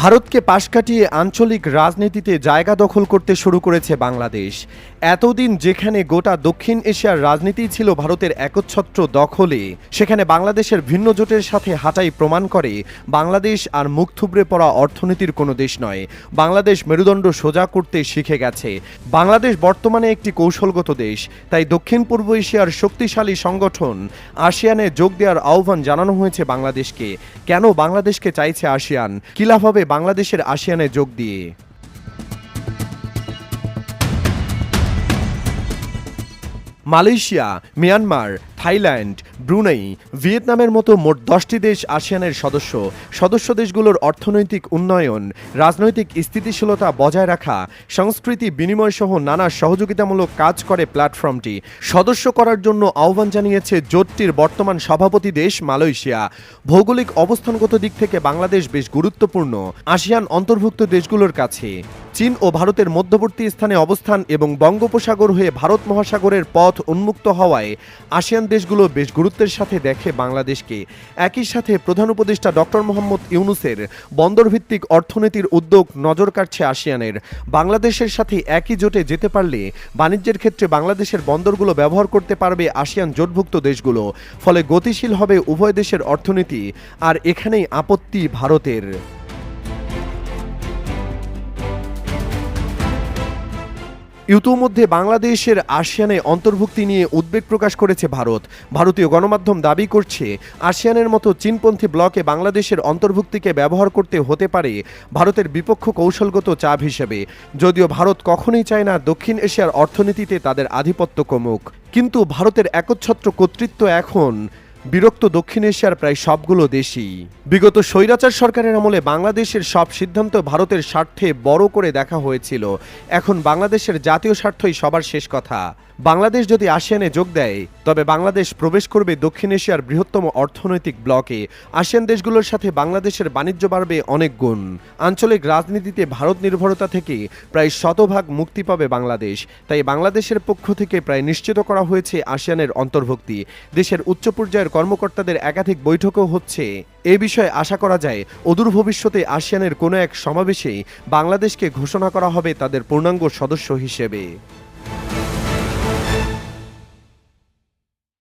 ভারতকে পাশ কাটিয়ে আঞ্চলিক রাজনীতিতে জায়গা দখল করতে শুরু করেছে বাংলাদেশ। এতদিন যেখানে গোটা দক্ষিণ এশিয়ার রাজনীতি ছিল ভারতের একচ্ছত্র দখলে, সেখানে বাংলাদেশের ভিন্ন জোটের সাথে হাঁটাই প্রমাণ করে বাংলাদেশ আর মুখ থুবড়ে পড়া অর্থনীতির কোনো দেশ নয়। বাংলাদেশ মেরুদণ্ড সোজা করতে শিখে গেছে। বাংলাদেশ বর্তমানে একটি কৌশলগত দেশ, তাই দক্ষিণ পূর্ব এশিয়ার শক্তিশালী সংগঠন আসিয়ানে যোগ দেওয়ার আহ্বান জানানো হয়েছে বাংলাদেশকে। কেন বাংলাদেশকে চাইছে আসিয়ান? কি লাভ হবে বাংলাদেশের আসিয়ানে যোগ দিয়ে। মালয়েশিয়া, মিয়ানমার, থাইল্যান্ড, ব্রুনেই, ভিয়েতনামের মতো মোট দশটি দেশ আসিয়ানের সদস্য। সদস্য দেশগুলোর অর্থনৈতিক উন্নয়ন, রাজনৈতিক স্থিতিশীলতা বজায় রাখা, সংস্কৃতি বিনিময় সহ নানা সহযোগিতামূলক কাজ করে প্ল্যাটফর্মটি। সদস্য করার জন্য আহ্বান জানিয়েছে জোটটির বর্তমান সভাপতি দেশ মালয়েশিয়া। ভৌগোলিক অবস্থানগত দিক থেকে বাংলাদেশ বেশ গুরুত্বপূর্ণ। আসিয়ান অন্তর্ভুক্ত দেশগুলোর কাছে। চীন ও ভারতের মধ্যবর্তী স্থানে অবস্থান এবং বঙ্গোপসাগর হয়ে ভারত মহাসাগরের পথ উন্মুক্ত হওয়ায় আসিয়ান দেশগুলো বেশ গুরুত্বের সাথে দেখে বাংলাদেশকে। একই সাথে প্রধান উপদেষ্টা ডক্টর মোহাম্মদ ইউনুসের বন্দরভিত্তিক অর্থনীতির উদ্যোগ নজর কাটছে আসিয়ানের। বাংলাদেশের সাথে একই জোটে যেতে পারলে বাণিজ্যের ক্ষেত্রে বাংলাদেশের বন্দরগুলো ব্যবহার করতে পারবে আসিয়ান জোটভুক্ত দেশগুলো। ফলে গতিশীল হবে উভয় দেশের অর্থনীতি, আর এখানেই আপত্তি ভারতের। ইতোমধ্যে বাংলাদেশের আসিয়ানে অন্তর্ভুক্তি নিয়ে উদ্বেগ প্রকাশ করেছে ভারত। ভারতীয় গণমাধ্যম দাবি করছে আসিয়ানের মতো চীনপন্থী ব্লকে বাংলাদেশের অন্তর্ভুক্তিকে ব্যবহার করতে হতে পারে ভারতের বিপক্ষ কৌশলগত চাপ হিসেবে। যদিও ভারত কখনোই চায় না দক্ষিণ এশিয়ার অর্থনীতিতে তাদের আধিপত্য কমুক। কিন্তু ভারতের একচ্ছত্র কর্তৃত্ব এখন বিরক্ত দক্ষিণ এশিয়ার প্রায় সবগুলো দেশই। বিগত স্বৈরাচার সরকারের আমলে বাংলাদেশের সব সিদ্ধান্ত ভারতের স্বার্থে বড় করে দেখা হয়েছিল। এখন বাংলাদেশের জাতীয় স্বার্থই সবার শেষ কথা। বাংলাদেশ যদি আসিয়ানে যোগ দেয়, তবে বাংলাদেশ প্রবেশ করবে দক্ষিণ এশিয়ার বৃহত্তম অর্থনৈতিক ব্লকে। আসিয়ান দেশগুলোর সাথে বাংলাদেশের বাণিজ্য বাড়বে অনেক গুণ। আঞ্চলিক রাজনীতিতে ভারত নির্ভরতা থেকে প্রায় শতভাগ মুক্তি পাবে বাংলাদেশ। তাই বাংলাদেশের পক্ষ থেকে প্রায় নিশ্চিত করা হয়েছে আসিয়ানের অন্তর্ভুক্তি। দেশের উচ্চ পর্যায়ের কর্মকর্তাদের একাধিক বৈঠকও হচ্ছে। এ বিষয়ে আশা করা যায়, অদূর ভবিষ্যতে আসিয়ানের কোনো এক সমাবেশেই বাংলাদেশকে ঘোষণা করা হবে তাদের পূর্ণাঙ্গ সদস্য হিসেবে।